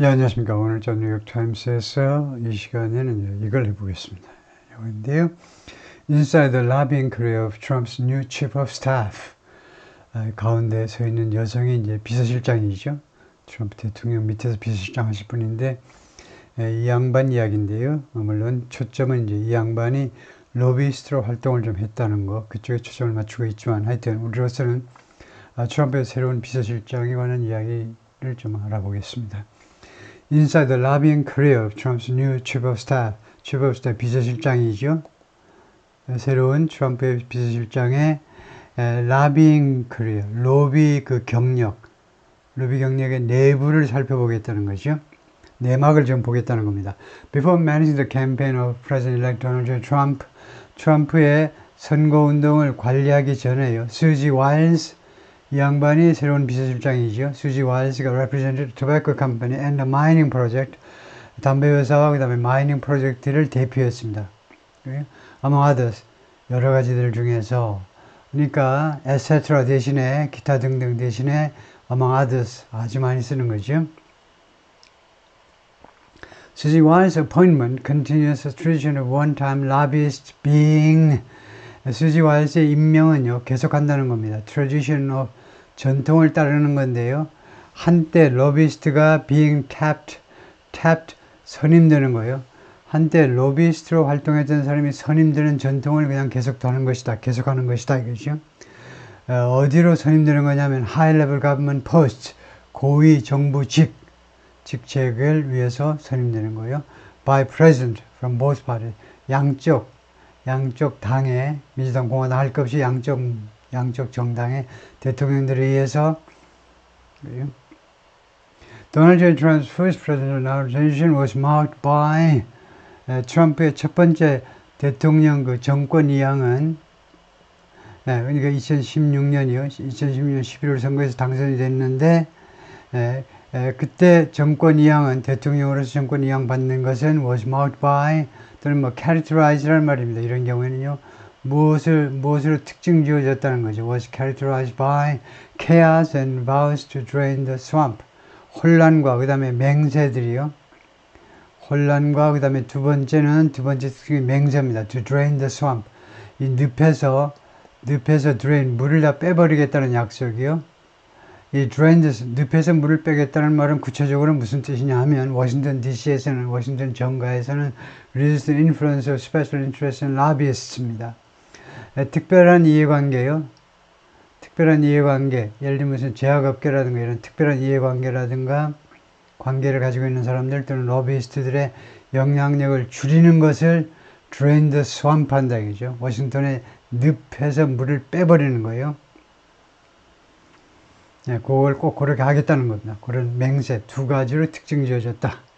예, 안녕하십니까. 오늘 저 뉴욕 타임스에서 이 시간에는 이걸 해보겠습니다. 이건데요. Inside the lobbying career of Trump's new chief of staff. 아, 가운데 서 있는 여성이 이제 비서실장이죠. 트럼프 대통령 밑에서 비서실장 하실 분인데, 예, 이 양반 이야기인데요. 어, 물론 초점은 이제 이 양반이 로비스트로 활동을 좀 했다는 거, 그쪽에 초점을 맞추고 있지만 하여튼 우리로서는 아, 트럼프의 새로운 비서실장에 관한 이야기를 좀 알아보겠습니다. Inside the lobbying career of Trump's new chief of staff, chief of staff 비서실장이죠. 새로운 트럼프의 비서실장의 라비잉 커리어, 로비 그 경력, 로비 경력의 내부를 살펴보겠다는 거죠. 내막을 좀 보겠다는 겁니다. Before managing the campaign of President-elect Donald J. Trump, 트럼프의 선거 운동을 관리하기 전에요. 수지 와일스, 이 양반이 새로운 비서실장이죠. 수지 와일스가 represented tobacco company and the mining project, 담배 회사와 그 다음에 마이닝 프로젝트를 대표했습니다. among others, 여러 가지들 중에서 그러니까 etc. 대신에 기타 등등 대신에 among others 아주 많이 쓰는 거죠. Susie Wiles' appointment continues a tradition of one-time lobbyists being 수지 와일스의 임명은요 계속한다는 겁니다. tradition of 전통을 따르는 건데요. 한때 로비스트가 being tapped, tapped 선임되는 거예요. 한때 로비스트로 활동했던 사람이 선임되는 전통을 그냥 계속 도는 것이다. 계속하는 것이다. 이거죠. 어, 디로 선임되는 거냐면 high level government post, 고위 정부직, 직책을 위해서 선임되는 거예요. by president from both parties. 양쪽, 양쪽 당에 민주당 공화당 할 것 없이 양쪽 양쪽 정당의 대통령들에 의해서 J. Trump's first presidential inauguration was marked by 트럼프의 첫 번째 대통령 그 정권 이양은 예, 그러니까 2016년이요. 2016년 11월 선거에서 당선이 됐는데 그때 정권 이양은 대통령으로서 정권 이양 받는 것은 was marked by 또는 뭐 characterize라는 말입니다. 이런 경우에는요. 무엇을 무엇으로 특징 지어졌다는 거죠. was characterized by chaos and vows to drain the swamp. 혼란과 그 다음에 맹세들이요. 혼란과 그 다음에 두 번째는 두 번째 특징이 맹세입니다. to drain the swamp. 이 늪에서 늪에서 drain 물을 다 빼버리겠다는 약속이요. 이 drain 늪에서 물을 빼겠다는 말은 구체적으로 무슨 뜻이냐 하면 워싱턴 DC에서는 워싱턴 정가에서는 resist influence of special interests and lobbyists,입니다. 특별한 이해관계요. 특별한 이해관계, 예를 들면 무슨 제약업계라든가 이런 특별한 이해관계라든가 관계를 가지고 있는 사람들 또는 로비스트들의 영향력을 줄이는 것을 drain the swamp 한다 이죠. 워싱턴의 늪에서 물을 빼버리는 거예요. 네, 그걸 꼭 그렇게 하겠다는 겁니다. 그런 맹세 두 가지로 특징 지어졌다.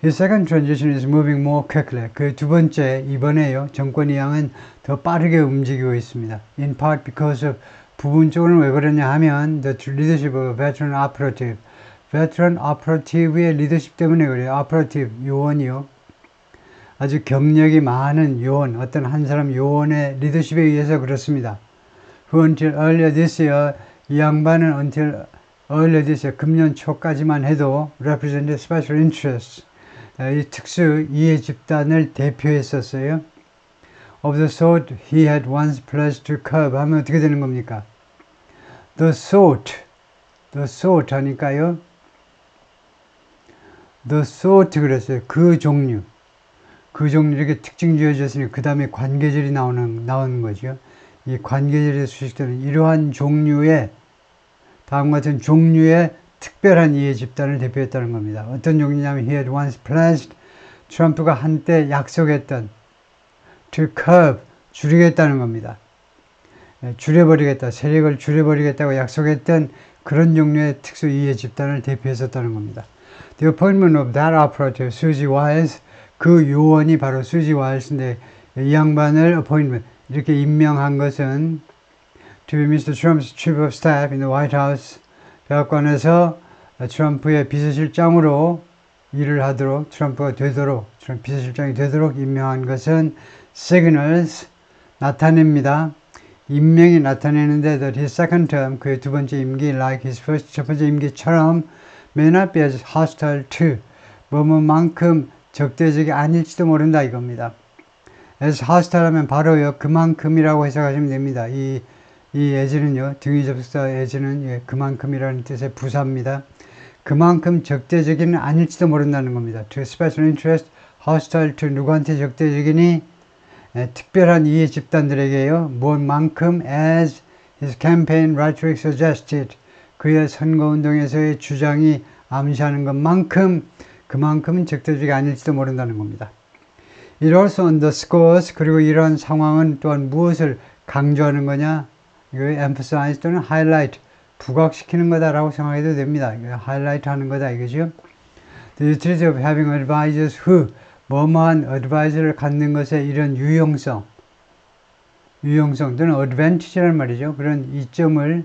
His second transition is moving more quickly. 그 두 번째 이번에요. 정권 이양은 더 빠르게 움직이고 있습니다. In part because of 부분적으로는 왜 그러냐 하면 the leadership of veteran operative. veteran operative의 리더십 때문에 그래요. operative 요원이요. 아주 경력이 많은 요원, 어떤 한 사람 요원의 리더십에 의해서 그렇습니다. Who until earlier this year, 이 양반은 until earlier this year, 금년 초까지만 해도 represented special interests. 이 특수 이해 집단을 대표했었어요. Of the sort he had once pledged to curb 하면 어떻게 되는 겁니까? The sort, the sort 하니까요. The sort 그랬어요. 그 종류. 그 종류 이렇게 특징 지어졌으니 그 다음에 관계절이 나오는, 나오는 거죠. 이 관계절에 수식되는 이러한 종류의 다음과 같은 종류의 특별한 이해 집단을 대표했다는 겁니다. 어떤 종류냐면 he had once pledged 트럼프가 한때 약속했던 to curb 줄이겠다는 겁니다. 예, 줄여버리겠다, 세력을 줄여버리겠다고 약속했던 그런 종류의 특수 이해 집단을 대표했었다는 겁니다. The appointment of that operative, Susie Wiles, 그 요원이 바로 수지 와일스인데 이 양반을 appointment 이렇게 임명한 것은 to be Mr. Trump's chief of staff in the White House 백악관에서 트럼프의 비서실장으로 일을 하도록 트럼프가 되도록 트럼프 비서실장이 되도록 임명한 것은 signals 나타냅니다. 임명이 나타내는데 that his second term 그의 두 번째 임기 like his first 첫 번째 임기처럼 may not be as hostile to 뭐뭐만큼 적대적이 아닐지도 모른다 이겁니다. as hostile 하면 바로요 그만큼이라고 해석하시면 됩니다. 이, 이 as는요 등위 접속사 as는 예, 그만큼이라는 뜻의 부사입니다. 그만큼 적대적이는 아닐지도 모른다는 겁니다. to special interest, hostile to 누구한테 적대적이니 에, 특별한 이해 집단들에게요. 뭔만큼 as his campaign rhetoric suggested 그의 선거운동에서의 주장이 암시하는 것만큼 그만큼은 적대적이 아닐지도 모른다는 겁니다. It also underscores 그리고 이러한 상황은 또한 무엇을 강조하는 거냐 emphasize 또는 highlight 부각시키는 거다라고 생각해도 됩니다. highlight 하는 거다 이거죠. The utility of having advisors who 뭐뭐한 advisor를 갖는 것의 이런 유용성 유용성 또는 advantage라는 말이죠. 그런 이점을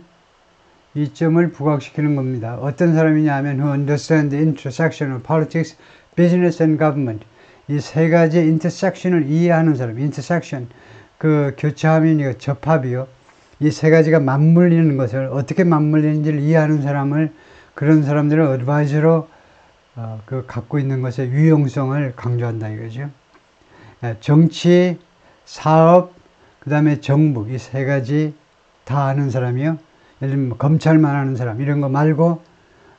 이점을 부각시키는 겁니다. 어떤 사람이냐 하면 who understand the intersection of politics, business and government 이 세 가지 intersection을 이해하는 사람 intersection 그 교차함이 접합이요. 이 세 가지가 맞물리는 것을 어떻게 맞물리는지를 이해하는 사람을 그런 사람들을 advisor로 어, 그 갖고 있는 것의 유용성을 강조한다 이거죠. 예, 정치, 사업, 그 다음에 정부 이 세 가지 다 아는 사람이요. 예를 들면 뭐 검찰만 아는 사람 이런 거 말고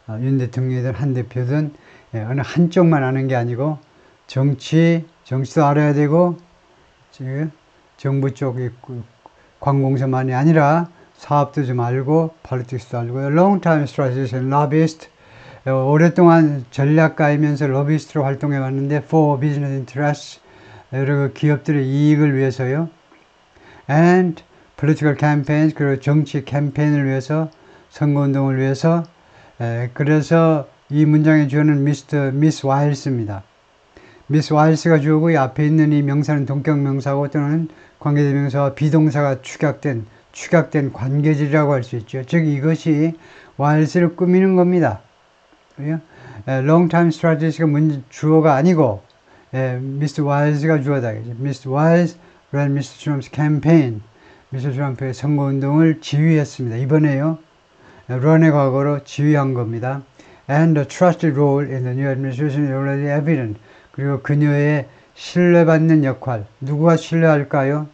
어, 윤 대통령이든 한 대표든 예, 어느 한쪽만 아는 게 아니고 정치 정치도 알아야 되고 지금 정부 쪽 관공서만이 아니라 사업도 좀 알고 폴리틱스도 알고 long time strategist and lobbyist. 어, 오랫동안 전략가이면서 로비스트로 활동해 왔는데 for business interests. 여러 기업들의 이익을 위해서요. and political campaigns 그리고 정치 캠페인을 위해서 선거운동을 위해서. 에, 그래서 이 문장의 주어는 미스터 미스 와일스입니다. 미스 와일스가 주어고 이 앞에 있는 이 명사는 동격 명사고 또는 관계대명사와 비동사가 축약된 축약된 관계질이라고 할 수 있죠. 즉 이것이 와일스를 꾸미는 겁니다. 그죠? long time strategy가 문 주어가 아니고 에, 미스터 와일스가 주어다. 미스터 와일스 ran Mr. Trump's campaign. 미스터 트럼프의 선거운동을 지휘했습니다. 이번에요. 런의 과거로 지휘한 겁니다. And the trusted role in the new administration is already evident. 그리고 그녀의 신뢰받는 역할. 누구가 신뢰할까요?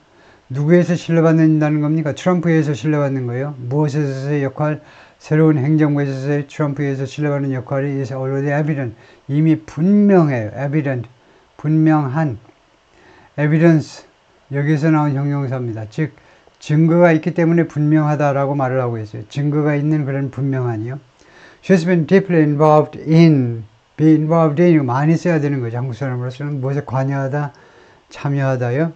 누구에서 신뢰받는다는 겁니까? 트럼프에서 신뢰받는 거예요. 무엇에서의 역할? 새로운 행정부에서의 트럼프에서 신뢰받는 역할이 is already evident. 이미 분명해요. evident. 분명한. evidence. 여기서 나온 형용사입니다. 즉, 증거가 있기 때문에 분명하다라고 말을 하고 있어요. 증거가 있는 그런 분명한이요. She's been deeply involved in, be involved in, 많이 써야 되는 거죠. 한국 사람으로서는 무엇에 관여하다, 참여하다요.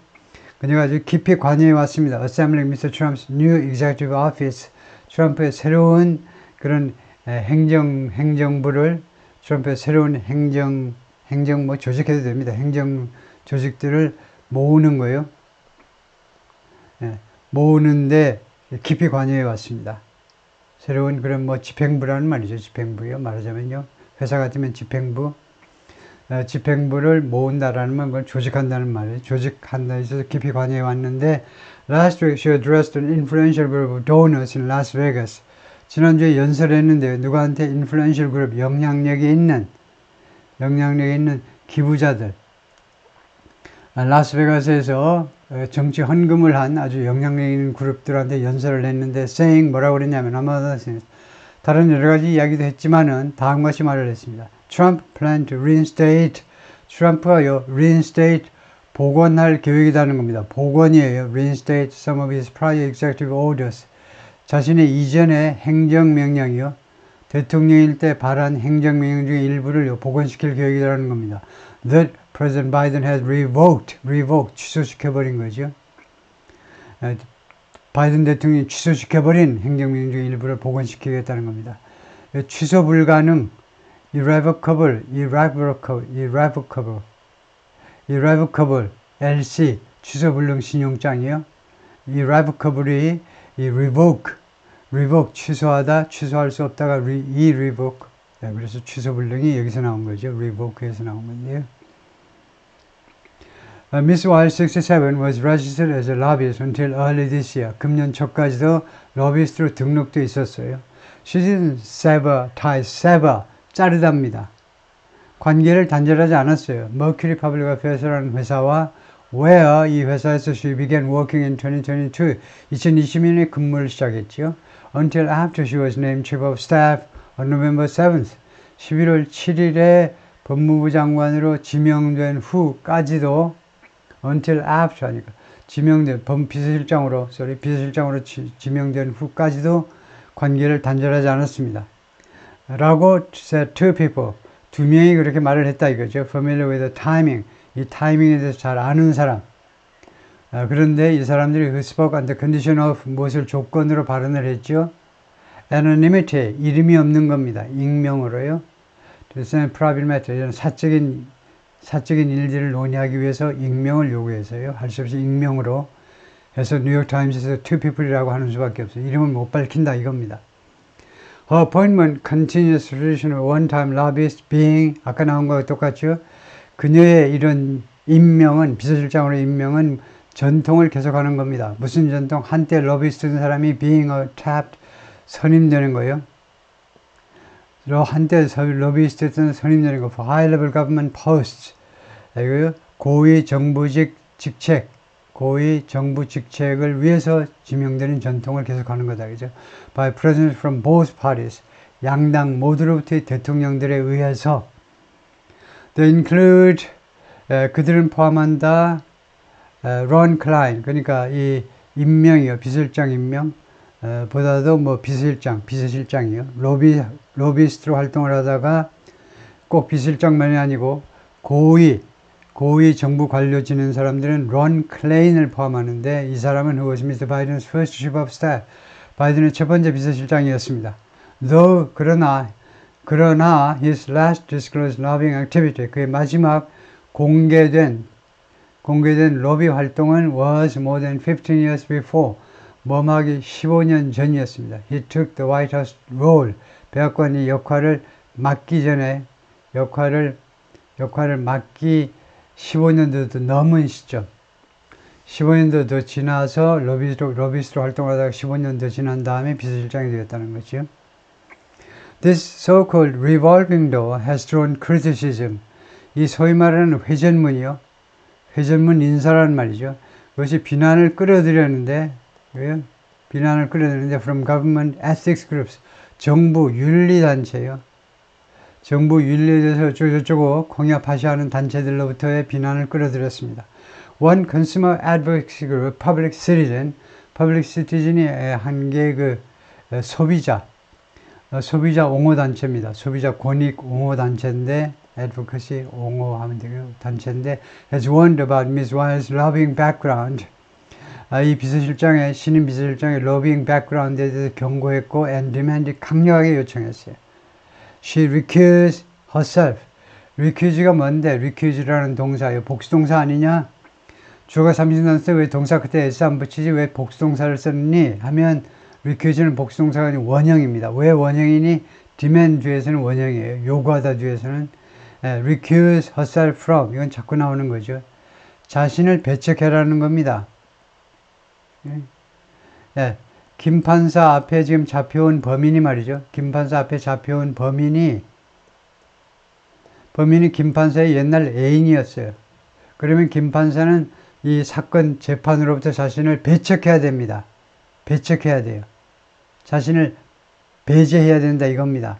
그녀가 아주 깊이 관여해 왔습니다. Assembling Mr. Trump's new executive office. 트럼프의 새로운 그런 행정, 행정부를, 트럼프의 새로운 행정, 행정 뭐 조직해도 됩니다. 행정 조직들을 모으는 거예요. 모으는데 깊이 관여해 왔습니다. 새로운 그런 뭐 집행부라는 말이죠. 집행부요. 말하자면요. 회사 같으면 집행부. 어, 집행부를 모은다라는 말, 그걸 조직한다는 말이에요. 조직한다 있어서 깊이 관여해 왔는데, last week she addressed an influential group of donors in Las Vegas. 지난주에 연설했는데요. 누구한테 influential group, 영향력이 있는, 영향력이 있는 기부자들. 라스베가스에서 정치 헌금을 한 아주 영향력 있는 그룹들한테 연설을 했는데 saying 뭐라고 그랬냐면 아마 다른 여러 가지 이야기도 했지만은 다음과 같이 말을 했습니다. Trump plan to reinstate 트럼프가요 reinstate 복원할 계획이라는 겁니다. 복원이에요. reinstate some of his prior executive orders. 자신의 이전의 행정명령이요. 대통령일 때 발한 행정명령 중에 일부를 복원시킬 계획이라는 겁니다. That President Biden has revoked, revoked, 취소시켜버린 거죠. 바이든 대통령이 취소시켜버린 행정명령 중 일부를 복원시키겠다는 겁니다. 취소 불가능, irrevocable, irrevocable, irrevocable, irrevocable, LC, 취소 불능 신용장이요. irrevocable이 이 revoke, revoke, 취소하다, 취소할 수 없다가 re, irrevoke. 그래서 취소 불능이 여기서 나온 거죠. revoke에서 나온 건데요. Uh, Miss Wild 67 was registered as a lobbyist until early this year. 금년 초까지도 로비스트로 등록돼 있었어요. She didn't sever ties, sever, 자르답니다. 관계를 단절하지 않았어요. Mercury Public Affairs라는 회사와 where 이 회사에서 she began working in 2022, 2020년에 근무를 시작했죠. Until after she was named Chief of Staff on November 7th, 11월 7일에 법무부 장관으로 지명된 후까지도 until after 하니까 지명된 법 비서실장으로 sorry 비서실장으로 지, 지명된 후까지도 관계를 단절하지 않았습니다. 라고 said two people 두 명이 그렇게 말을 했다 이거죠. familiar with the timing 이 타이밍에 대해서 잘 아는 사람. 아, 그런데 이 사람들이 spoke on the condition of 무엇을 조건으로 발언을 했죠. anonymity 이름이 없는 겁니다. 익명으로요. 그래서 이런 사적인 사적인 일들을 논의하기 위해서 익명을 요구해서요. 할 수 없이 익명으로 해서 뉴욕 타임스에서 two people이라고 하는 수밖에 없어요. 이름을 못 밝힌다 이겁니다. Her appointment continues tradition of one-time lobbyist being 아까 나온 거와 똑같죠. 그녀의 이런 임명은 비서실장으로 임명은 전통을 계속하는 겁니다. 무슨 전통? 한때 러비스트던 사람이 being a tapped 선임되는 거예요. 한때 선임되는 거. For high level government. 고위 정부직 직책, 고위 정부 직책을 위해서 지명되는 전통을 계속하는 거다. 그죠? By presidents from both parties. 양당 모두로부터의 대통령들에 의해서 They include 에, 그들은 포함한다 에, 론 클라인 그러니까 이 임명이요 비서실장 임명 에, 보다도 뭐 비서실장 비서실장이요 로비 로비스트로 활동을 하다가 꼭 비서실장만이 아니고 고위 고위 정부 관료 지낸 사람들은 론 클레인을 포함하는데 이 사람은 who was Mr. Biden's first chief of staff 바이든의 첫 번째 비서실장이었습니다. though 그러나 그러나 his last disclosed lobbying activity 그의 마지막 공개된 공개된 로비 활동은 was more than 15 years before 머하기 15년 전이었습니다. He took the White House role 백악관이 역할을 맡기 전에 역할을 역할을 맡기 15년도 더 넘은 시점 15년도 더 지나서 로비스로, 로비스로 활동하다가 15년 더 지난 다음에 비서실장이 되었다는 거죠. This so-called revolving door has drawn criticism. 이 소위 말하는 회전문이요. 회전문 인사라는 말이죠. 그것이 비난을 끌어들였는데? 비난을 끌어들였는데, from government ethics groups. 정부 윤리단체요. 정부 윤리에 대해서 어쩌고저쩌고 공약하시하는 단체들로부터의 비난을 끌어들였습니다. One consumer advocacy group, public citizen, public citizen이 한 개의 그 소비자, 소비자 옹호 단체입니다. 소비자 권익 옹호 단체인데 advocacy 옹호하면 되고요. 단체인데 has warned about Ms. Wiles' lobbying background. 아, 이 비서실장의 신임 비서실장의 lobbying background에 대해서 경고했고 and demanded 강력하게 요청했어요. She recused herself. recuse가 뭔데? recuse라는 동사예요. 복수동사 아니냐? 주어가 삼진단서 왜 동사 그때 s 안 붙이지 왜 복수동사를 썼니? 하면 recuse는 복수동사가 아니고 원형입니다. 왜 원형이니? demand 뒤에서는 원형이에요. 요구하다 뒤에서는 예, recuse herself from 이건 자꾸 나오는 거죠. 자신을 배척해라는 겁니다. 예. 예. 김 판사 앞에 지금 잡혀온 범인이 말이죠. 김 판사 앞에 잡혀온 범인이 범인이 김 판사의 옛날 애인이었어요. 그러면 김 판사는 이 사건 재판으로부터 자신을 배척해야 됩니다. 배척해야 돼요. 자신을 배제해야 된다 이겁니다.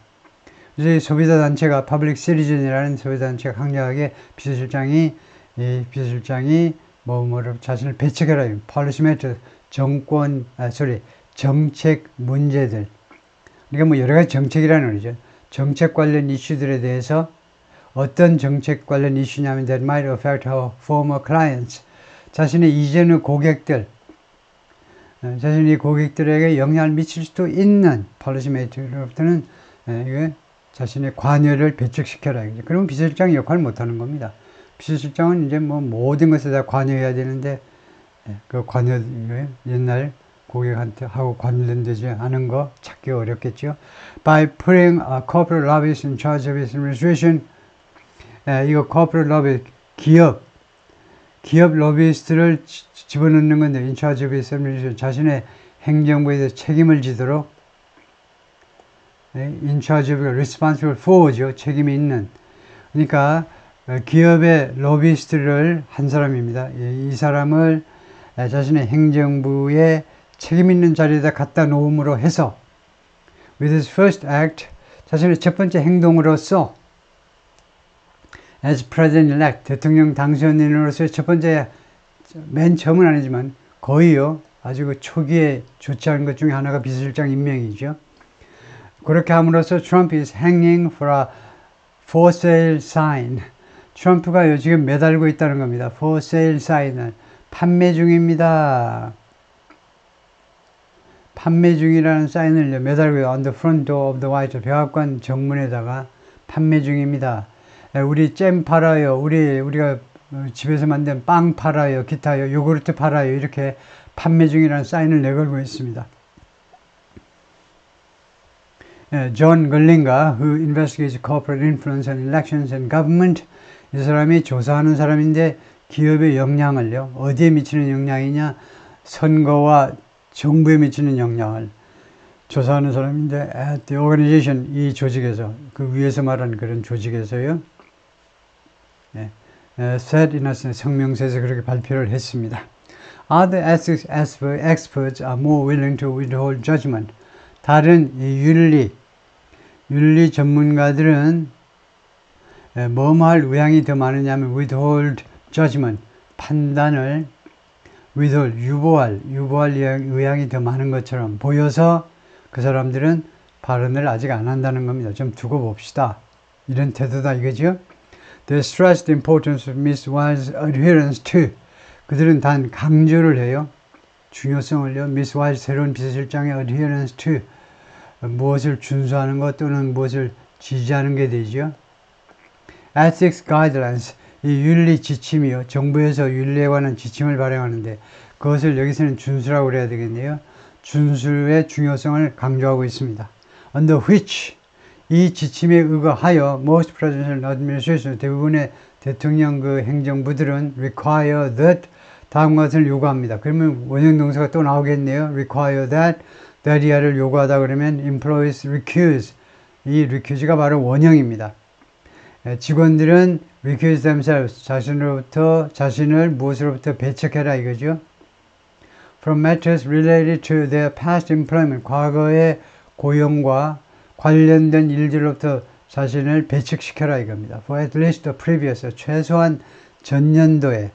그래서 소비자 단체가 퍼블릭 시리즌이라는 소비자 단체가 강력하게 비서실장이 이 비서실장이 뭐 뭐를 자신을 배척해라 폴리시메트 정권 아 소리 정책 문제들 그러니까 뭐 여러 가지 정책이라는 거죠. 정책 관련 이슈들에 대해서 어떤 정책 관련 이슈냐면 that might affect her former clients 자신의 이전의 고객들 어, 자신이 고객들에게 영향을 미칠 수도 있는 폴리시메이트로부터는 이게 자신의 관여를 배척시켜라. 그러면 비서실장이 역할을 못하는 겁니다. 비서실장은 이제 뭐 모든 것에 다 관여해야 되는데 그 관여 옛날 고객한테 하고 관련되지 않은 거 찾기 어렵겠죠. By putting corporate lobbyist in charge of his administration, 이거 corporate lobby 기업 기업 로비스트를 집어넣는 건데 in charge of his administration 자신의 행정부에 대해서 책임을 지도록 in charge of, responsible for죠. 책임이 있는. 그러니까 어, 기업의 로비스트를 한 사람입니다. 이 사람을 자신의 행정부에 책임 있는 자리에다 갖다 놓음으로 해서 with his first act 자신의 첫 번째 행동으로서 as president-elect 대통령 당선인으로서의 첫 번째 맨 처음은 아니지만 거의요 아주 그 초기에 않은 것 중에 하나가 비서실장 임명이죠. 그렇게 함으로써 Trump is hanging for a for sale sign. 트럼프가 지금 매달고 있다는 겁니다. for sale sign을 판매 중입니다. 판매 중이라는 사인을 매달고 on the front door of the White 백악관 정문에다가 판매 중입니다. 우리 잼 팔아요. 우리 우리가 집에서 만든 빵 팔아요. 기타요. 요구르트 팔아요. 이렇게 판매 중이라는 사인을 내걸고 있습니다. 존 걸린가 who investigates corporate influence on elections and government 이 사람이 조사하는 사람인데 기업의 영향을요 어디에 미치는 영향이냐 선거와 정부에 미치는 영향을 조사하는 사람인데 at the organization 이 조직에서 그 위에서 말하는 그런 조직에서요 예, said in a 성명서에서 그렇게 발표를 했습니다. Other ethics experts are more willing to withhold judgment. 다른 윤리 윤리 전문가들은 뭐뭐 할 의향이 더 많으냐면 withhold judgment 판단을 withhold 유보할 유보할 의향이 더 많은 것처럼 보여서 그 사람들은 발언을 아직 안 한다는 겁니다. 좀 두고 봅시다. 이런 태도다 이거죠. The importance of Miss Wild's adherence to 그들은 단 강조를 해요. 중요성을요. Miss Wild 새로운 비서실장의 adherence to 무엇을 준수하는 것 또는 무엇을 지지하는 게 되죠. Ethics Guidelines 이 윤리 지침이요. 정부에서 윤리에 관한 지침을 발행하는데 그것을 여기서는 준수라고 그래야 되겠네요. 준수의 중요성을 강조하고 있습니다. Under which 이 지침에 의거하여 most presidential administration 대부분의 대통령 그 행정부들은 require that 다음 것을 요구합니다. 그러면 원형 동사가 또 나오겠네요. require that that 이하를 요구하다 그러면 employees recuse 이 recuse가 바로 원형입니다. 직원들은 recuse themselves 자신으로부터 자신을 무엇으로부터 배척해라 이거죠. From matters related to their past employment 과거의 고용과 관련된 일들로부터 자신을 배척시켜라 이겁니다. For at least the previous 최소한 전년도에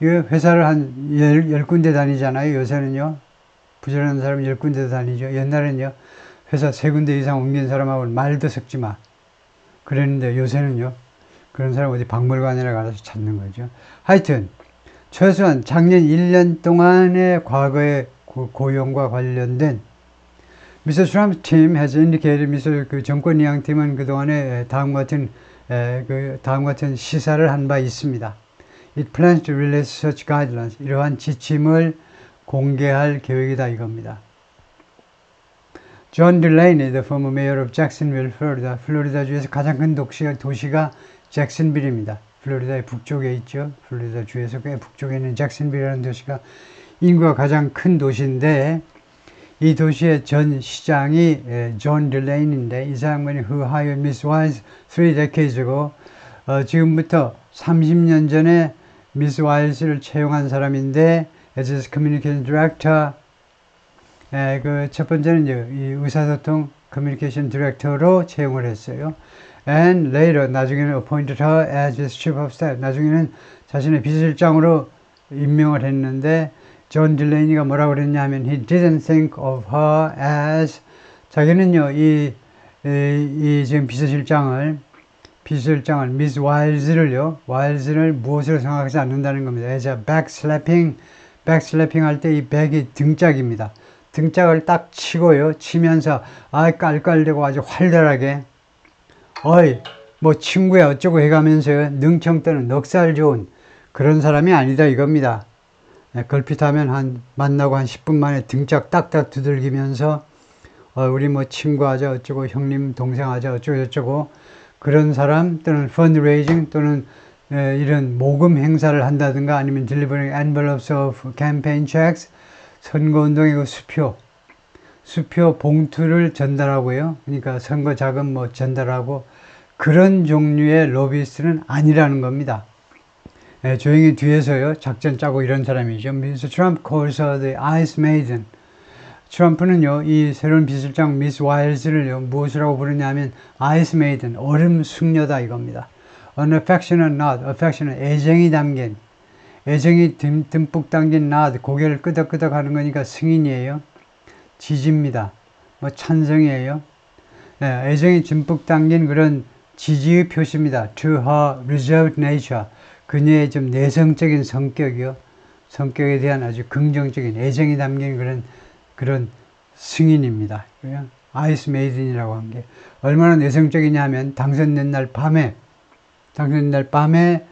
이 회사를 한 열, 열 군데 다니잖아요. 요새는요. 부지런한 사람 열 군데 다니죠. 옛날에는요. 회사 세 군데 이상 옮긴 사람하고 말도 섞지 마. 그랬는데 요새는요. 그런 사람 어디 박물관이나 가서 찾는 거죠. 하여튼 최소한 작년 1년 동안의 과거의 고용과 관련된 미스 트럼프 팀 has indicated 미스 그 정권 이양 팀은 그동안에 다음 같은 에, 그 다음 같은 시사를 한 바 있습니다. It plans to release such guidelines. 이러한 지침을 공개할 계획이다 이겁니다. 존 딜레이니, the former mayor of Jacksonville, Florida. 플로리다 주에서 가장 큰 도시가, 도시가 잭슨빌입니다. 플로리다의 북쪽에 있죠. 플로리다 주에서 꽤 북쪽에 있는 잭슨빌이라는 도시가 인구가 가장 큰 도시인데 이 도시의 전 시장이 존 딜레인인데 이 사람이 who hired Miss Wise three decades ago 어, 지금부터 30년 전에 미스 와일스를 채용한 사람인데 as communication director 그 첫 번째는 이제 이 의사소통 커뮤니케이션 디렉터로 채용을 했어요. And later 나중에는 appointed her as his chief of staff. 나중에는 자신의 비서실장으로 임명을 했는데 존 딜레이니가 뭐라고 그랬냐면 he didn't think of her as 자기는요 이, 이, 이 지금 비서실장을 비서실장을 미스 와일즈를요 와일즈를 무엇으로 생각하지 않는다는 겁니다. as a backslapping backslapping 할 때이 백이 등짝입니다. 등짝을 딱 치고요 치면서 아 깔깔대고 아주 활달하게 어이 뭐 친구야 어쩌고 해가면서 능청 떠는 넉살 좋은 그런 사람이 아니다 이겁니다. 네, 걸핏하면 한 만나고 한 10분 만에 등짝 딱딱 두들기면서 어, 우리 뭐 친구하자 어쩌고 형님 동생 하자 어쩌고 저쩌고 그런 사람 또는 펀드레이징 또는 에, 이런 모금 행사를 한다든가 아니면 delivering envelopes of campaign checks 선거운동의 그 수표 수표 봉투를 전달하고요. 그러니까 선거 자금 뭐 전달하고 그런 종류의 로비스트는 아니라는 겁니다. 예, 조용히 뒤에서요 작전 짜고 이런 사람이죠. 미스 트럼프 her the ice maiden. 트럼프는요 이 새로운 비실장 미스 와일즈를요 무엇이라고 부르냐면 ice maiden 얼음 숙녀다 이겁니다. An affectionate nod, affectionate 애정이 담긴 애정이 듬, 듬뿍 담긴 nod 고개를 끄덕끄덕 하는 거니까 승인이에요. 지지입니다. 뭐 찬성이에요. 예, 애정이 듬뿍 담긴 그런 지지의 표시입니다. To her reserved nature. 그녀의 좀 내성적인 성격이요. 성격에 대한 아주 긍정적인 애정이 담긴 그런 그런 승인입니다. 아이스 메이든이라고 한 게 얼마나 내성적이냐 하면 당선된 날 밤에 당선된 날 밤에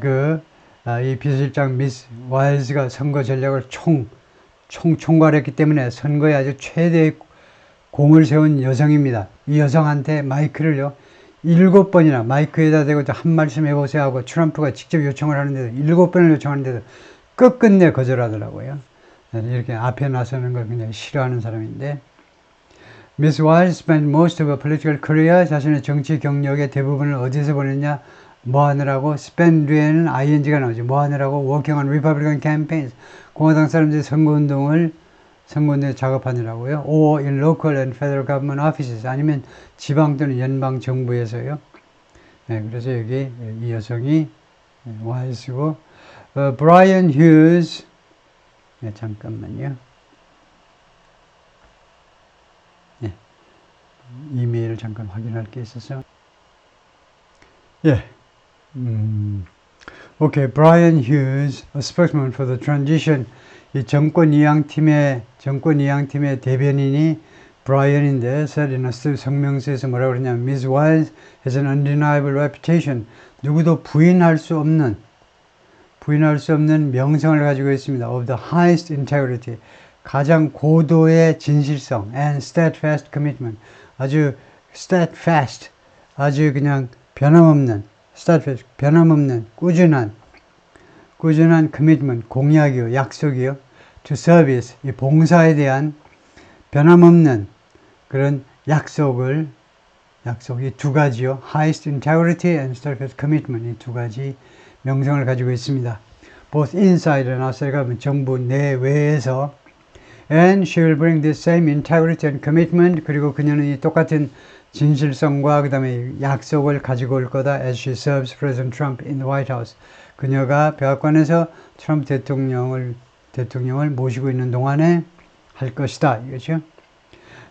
그 이 아, 비서실장 미스 와일즈가 선거 전략을 총, 총 총괄했기 때문에 선거에 아주 최대의 공을 세운 여성입니다. 이 여성한테 마이크를요 일곱 번이나 마이크에다 대고 한 말씀 해보세요 하고 트럼프가 직접 요청을 하는데도 일곱 번을 요청하는데도 끝끝내 거절하더라고요. 이렇게 앞에 나서는 걸 굉장히 싫어하는 사람인데 Miss Wiles spent most of her political career 자신의 정치 경력의 대부분을 어디서 보냈냐 뭐 하느라고? Spend 뒤에는 ing가 나오죠 뭐 하느라고? Working on Republican campaigns. 공화당 사람들이 선거운동을 선거운동에 작업하느라고,요? Or in local and federal government offices. 아니면 지방 또는 연방 정부에서요? 네, 그래서 여기 이 여성이 와이스고 어, 브라이언 휴즈 네, 잠깐만요. 네, 이메일을 잠깐 확인할 게 있어서. 예. 음, 오케이. 브라이언 휴즈, a spokesman for the transition. 이 정권 이양 팀의 정권 이양 팀의 대변인이 브라이언인데 a 성명서에서 뭐라고 그러냐면 Ms. Wiles has an undeniable reputation. 누구도 부인할 수 없는 부인할 수 없는 명성을 가지고 있습니다. Of the highest integrity. 가장 고도의 진실성 and steadfast commitment. 아주 steadfast. 아주 그냥 변함없는 steadfast. 변함없는 꾸준한 꾸준한 commitment. 공약이요. 약속이요. to service. 이 봉사에 대한 변함없는 그런 약속을 약속 이 두 가지요. highest integrity and steadfast commitment 이 두 가지 명성을 가지고 있습니다. both inside and outside government, 정부 내외에서 and she will bring this same integrity and commitment 그리고 그녀는 이 똑같은 진실성과 그 다음에 약속을 가지고 올 거다 as she serves President Trump in the White House 그녀가 백악관에서 트럼프 대통령을 대통령을 모시고 있는 동안에 할 것이다 이거죠.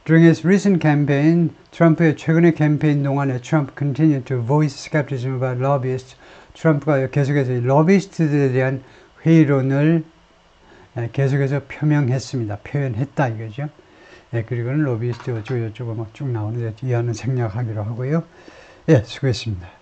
During his recent campaign, 트럼프의 최근의 캠페인 동안에 Trump continued to voice skepticism about lobbyists 트럼프가 계속해서 러비스트들에 대한 회의론을 계속해서 표명했습니다. 표현했다 이거죠. 예, 그리고는 로비스트 어쩌고 저쩌고 막 쭉 나오는데 이하는 생략하기로 하고요. 예, 수고했습니다.